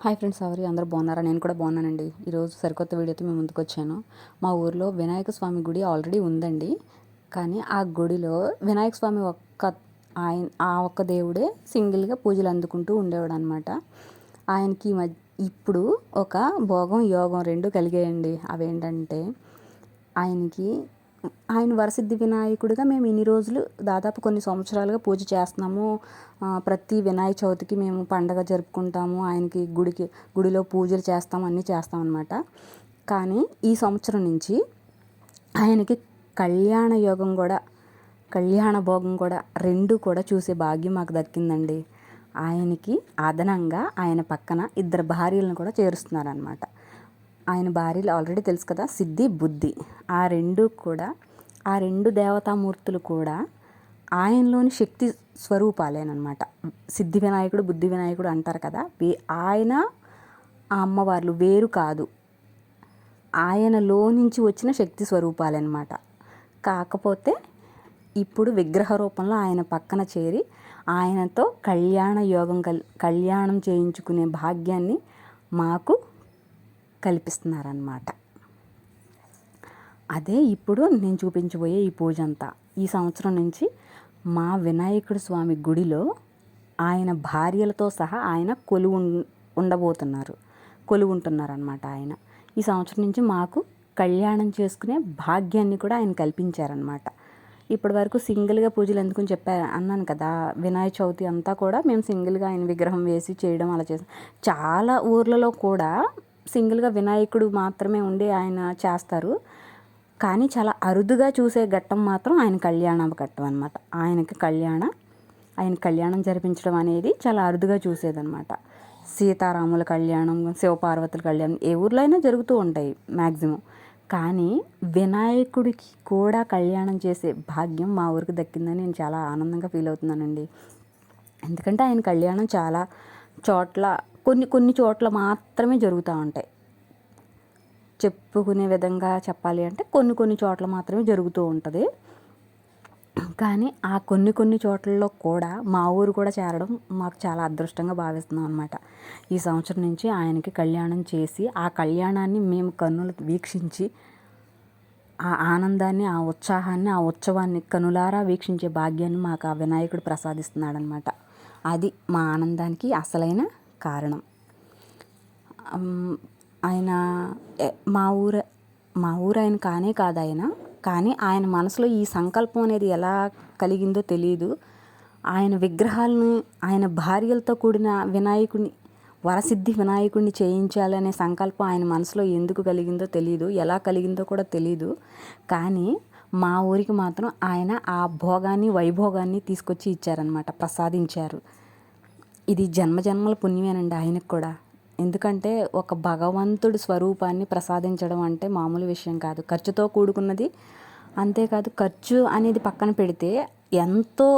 Hi friends ఎవరి? అందరూ బాగున్నారా? నేను కూడా బాగున్నానండి. ఈరోజు సరికొత్త వీడియోతో మేము ముందుకు వచ్చాను. మా ఊర్లో వినాయక స్వామి గుడి ఆల్రెడీ ఉందండి. కానీ ఆ గుడిలో వినాయక స్వామి ఒక్క ఆయన ఆ ఒక్క దేవుడే సింగిల్గా పూజలు అందుకుంటూ ఉండేవాడు అనమాట ఆయనకి ఈ మధ్య ఇప్పుడు ఒక భోగం యోగం రెండు కలిగాయండి. అవేంటంటే ఆయనకి ఆయన వరసిద్ధి వినాయకుడిగా మేము ఇన్ని రోజులు దాదాపు కొన్ని సంవత్సరాలుగా పూజ చేస్తున్నాము. ప్రతి వినాయక చవితికి మేము పండగ జరుపుకుంటాము. ఆయనకి గుడికి గుడిలో పూజలు చేస్తాం అన్నీ చేస్తాం అనమాట కానీ ఈ సంవత్సరం నుంచి ఆయనకి కళ్యాణ యోగం కూడా కళ్యాణ భోగం కూడా రెండు కూడా చూసే భాగ్యం మాకు దక్కిందండి. ఆయనకి అదనంగా ఆయన పక్కన ఇద్దరు భార్యలను కూడా చేరుస్తున్నారనమాట ఆయన భార్యలు ఆల్రెడీ తెలుసు కదా సిద్ధి బుద్ధి. ఆ రెండు కూడా ఆ రెండు దేవతామూర్తులు కూడా ఆయనలోని శక్తి స్వరూపాలేనమాట సిద్ధి వినాయకుడు బుద్ధి వినాయకుడు అంటారు కదా ఆయన ఆ అమ్మవార్లు వేరు కాదు. ఆయనలో నుంచి వచ్చిన శక్తి స్వరూపాలన్నమాట కాకపోతే ఇప్పుడు విగ్రహ రూపంలో ఆయన పక్కన చేరి ఆయనతో కళ్యాణ యోగం కల్ కళ్యాణం చేయించుకునే భాగ్యాన్ని మాకు కల్పిస్తున్నారన్నమాట. అదే ఇప్పుడు నేను చూపించబోయే ఈ పూజ అంతా ఈ సంవత్సరం నుంచి మా వినాయకుడు స్వామి గుడిలో ఆయన భార్యలతో సహా ఆయన కొలువు ఉండబోతున్నారు. కొలువు ఉంటున్నారు అనమాట ఆయన. ఈ సంవత్సరం నుంచి మాకు కళ్యాణం చేసుకునే భాగ్యాన్ని కూడా ఆయన కల్పించారనమాట ఇప్పటి వరకు సింగిల్గా పూజలు ఎందుకని చెప్పా అన్నాను కదా. వినాయక చవితి అంతా కూడా మేము సింగిల్గా ఆయన విగ్రహం వేసి చేయడం అలా చేసాం చాలా ఊర్లలో కూడా సింగిల్గా వినాయకుడు మాత్రమే ఉండి ఆయన చేస్తారు. కానీ చాలా అరుదుగా చూసే ఘట్టం మాత్రం ఆయన కళ్యాణ ఘట్టం అనమాట ఆయనకి కళ్యాణ ఆయన కళ్యాణం జరిపించడం అనేది చాలా అరుదుగా చూసేదన్నమాట. సీతారాముల కళ్యాణం శివపార్వతుల కళ్యాణం ఏ ఊర్లో అయినా జరుగుతూ ఉంటాయి మ్యాక్సిమం కానీ వినాయకుడికి కూడా కళ్యాణం చేసే భాగ్యం మా ఊరికి దక్కిందని నేను చాలా ఆనందంగా ఫీల్ అవుతున్నానండి. ఎందుకంటే ఆయన కళ్యాణం చాలా చోట్ల కొన్ని కొన్ని చోట్ల మాత్రమే జరుగుతూ ఉంటాయి. చెప్పుకునే విధంగా చెప్పాలి అంటే కొన్ని కొన్ని చోట్ల మాత్రమే జరుగుతూ ఉంటుంది. కానీ ఆ కొన్ని కొన్ని చోట్లలో కూడా మా ఊరు కూడా చేరడం మాకు చాలా అదృష్టంగా భావిస్తున్నాం అనమాట ఈ సంవత్సరం నుంచి ఆయనకి కళ్యాణం చేసి ఆ కళ్యాణాన్ని మేము కన్నులు వీక్షించి ఆ ఆనందాన్ని ఆ ఉత్సాహాన్ని ఆ ఉత్సవాన్ని కనులారా వీక్షించే భాగ్యాన్ని మాకు ఆ వినాయకుడు ప్రసాదిస్తున్నాడనమాట అది మా ఆనందానికి అసలైన కారణం. ఆయన మా ఊరు మా ఊరు ఆయన కానే కాదు ఆయన. కానీ ఆయన మనసులో ఈ సంకల్పం అనేది ఎలా కలిగిందో తెలియదు ఆయన విగ్రహాలను ఆయన భార్యలతో కూడిన వినాయకుడిని వరసిద్ధి వినాయకుడిని చేయించాలనే సంకల్పం ఆయన మనసులో ఎందుకు కలిగిందో తెలియదు ఎలా కలిగిందో కూడా తెలియదు కానీ మా ఊరికి మాత్రం ఆయన ఆ భోగాన్ని వైభోగాన్ని తీసుకొచ్చి ఇచ్చారనమాట ప్రసాదించారు. ఇది జన్మజన్మల పుణ్యమేనండి ఆయనకు కూడా. ఎందుకంటే ఒక భగవంతుడి స్వరూపాన్ని ప్రసాదించడం అంటే మామూలు విషయం కాదు. ఖర్చుతో కూడుకున్నది అంతేకాదు ఖర్చు అనేది పక్కన పెడితే ఎంతో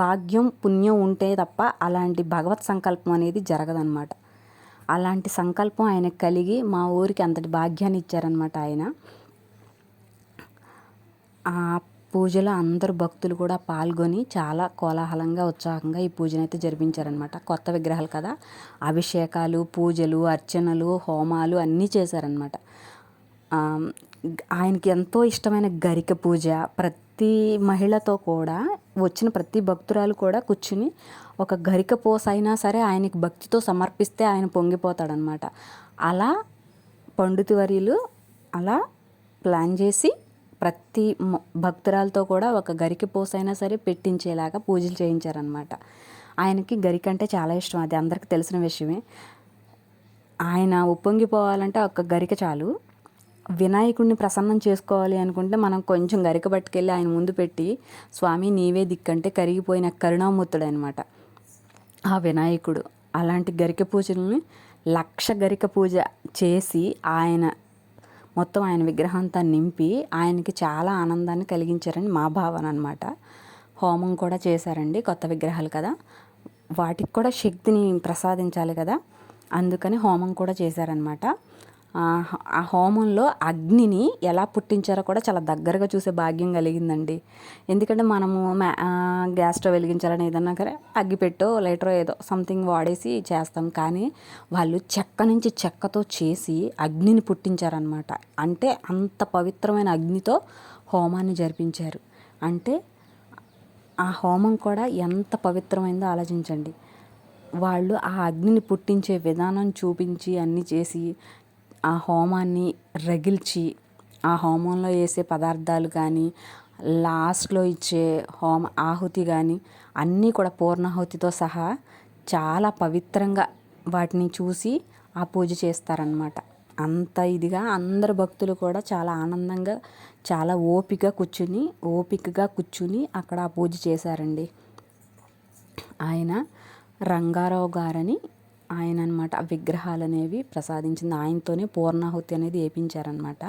భాగ్యం పుణ్యం ఉంటే తప్ప అలాంటి భగవత్ సంకల్పం అనేది జరగదన్నమాట. అలాంటి సంకల్పం ఆయనకు కలిగి మా ఊరికి అంతటి భాగ్యాన్ని ఇచ్చారనమాట ఆయన. పూజలో అందరు భక్తులు కూడా పాల్గొని చాలా కోలాహలంగా ఉత్సాహంగా ఈ పూజను అయితే జరిపించారనమాట కొత్త విగ్రహాలు కదా. అభిషేకాలు పూజలు అర్చనలు హోమాలు అన్నీ చేశారనమాట ఆయనకి ఎంతో ఇష్టమైన గరిక పూజ ప్రతి మహిళతో కూడా వచ్చిన ప్రతి భక్తురాలు కూడా కూర్చుని ఒక గరిక పోస అయినా సరే ఆయనకి భక్తితో సమర్పిస్తే ఆయన పొంగిపోతాడనమాట అలా పండితువర్యులు అలా ప్లాన్ చేసి ప్రతి భక్తురాలతో కూడా ఒక గరిక పోసైనా సరే పెట్టించేలాగా పూజలు చేయించారనమాట ఆయనకి గరిక అంటే చాలా ఇష్టం అది అందరికీ తెలిసిన విషయమే. ఆయన ఉప్పొంగిపోవాలంటే ఒక గరిక చాలు. వినాయకుడిని ప్రసన్నం చేసుకోవాలి అనుకుంటే మనం కొంచెం గరిక పట్టుకెళ్ళి ఆయన ముందు పెట్టి స్వామి నీవే దిక్కంటే కరిగిపోయిన కరుణామూర్తుడు అనమాట ఆ వినాయకుడు. అలాంటి గరిక పూజల్ని లక్ష గరిక పూజ చేసి ఆయన మొత్తం ఆయన విగ్రహం అంతా నింపి ఆయనకి చాలా ఆనందాన్ని కలిగించారని మా భావన అనమాట హోమం కూడా చేశారండి కొత్త విగ్రహాలు కదా. వాటికి కూడా శక్తిని ప్రసాదించాలి కదా. అందుకని హోమం కూడా చేశారనమాట ఆ- హోమంలో అగ్నిని ఎలా పుట్టించారో కూడా చాలా దగ్గరగా చూసే భాగ్యం కలిగిందండి. ఎందుకంటే మనము మ్యా గ్యాస్ స్టవ్ వెలిగించాలని ఏదన్నా సరే అగ్గిపెట్టో లైటరో ఏదో సంథింగ్ వాడేసి చేస్తాం. కానీ వాళ్ళు చెక్క నుంచి చెక్కతో చేసి అగ్నిని పుట్టించారనమాట అంటే అంత పవిత్రమైన అగ్నితో హోమాన్ని జరిపించారు. అంటే ఆ హోమం కూడా ఎంత పవిత్రమైందో ఆలోచించండి. వాళ్ళు ఆ అగ్నిని పుట్టించే విధానం చూపించి అన్నీ చేసి ఆ హోమాన్ని రగిల్చి ఆ హోమంలో వేసే పదార్థాలు కానీ లాస్ట్లో ఇచ్చే హోమ ఆహుతి కానీ అన్నీ కూడా పూర్ణాహుతితో సహా చాలా పవిత్రంగా వాటిని చూసి ఆ పూజ చేస్తారనమాట అంత ఇదిగా అందరు భక్తులు కూడా చాలా ఆనందంగా చాలా ఓపిక కూర్చుని ఓపికగా కూర్చుని అక్కడ ఆ పూజ చేశారండి. ఆయన రంగారావు గారని ఆయన అనమాట ఆ విగ్రహాలు అనేవి ప్రసాదించింది. ఆయనతోనే పూర్ణాహుతి అనేది వేయించారనమాట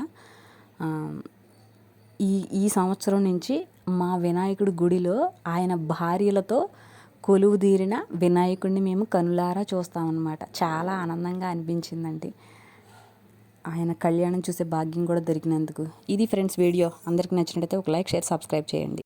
ఈ ఈ సంవత్సరం నుంచి మా వినాయకుడి గుడిలో ఆయన భార్యలతో కొలువు తీరిన వినాయకుడిని మేము కనులారా చూస్తామన్నమాట చాలా ఆనందంగా అనిపించిందండి. ఆయన కళ్యాణం చూసే భాగ్యం కూడా దొరికినందుకు. ఇది ఫ్రెండ్స్ వీడియో. అందరికీ నచ్చినట్టయితే ఒక లైక్ షేర్ సబ్స్క్రైబ్ చేయండి.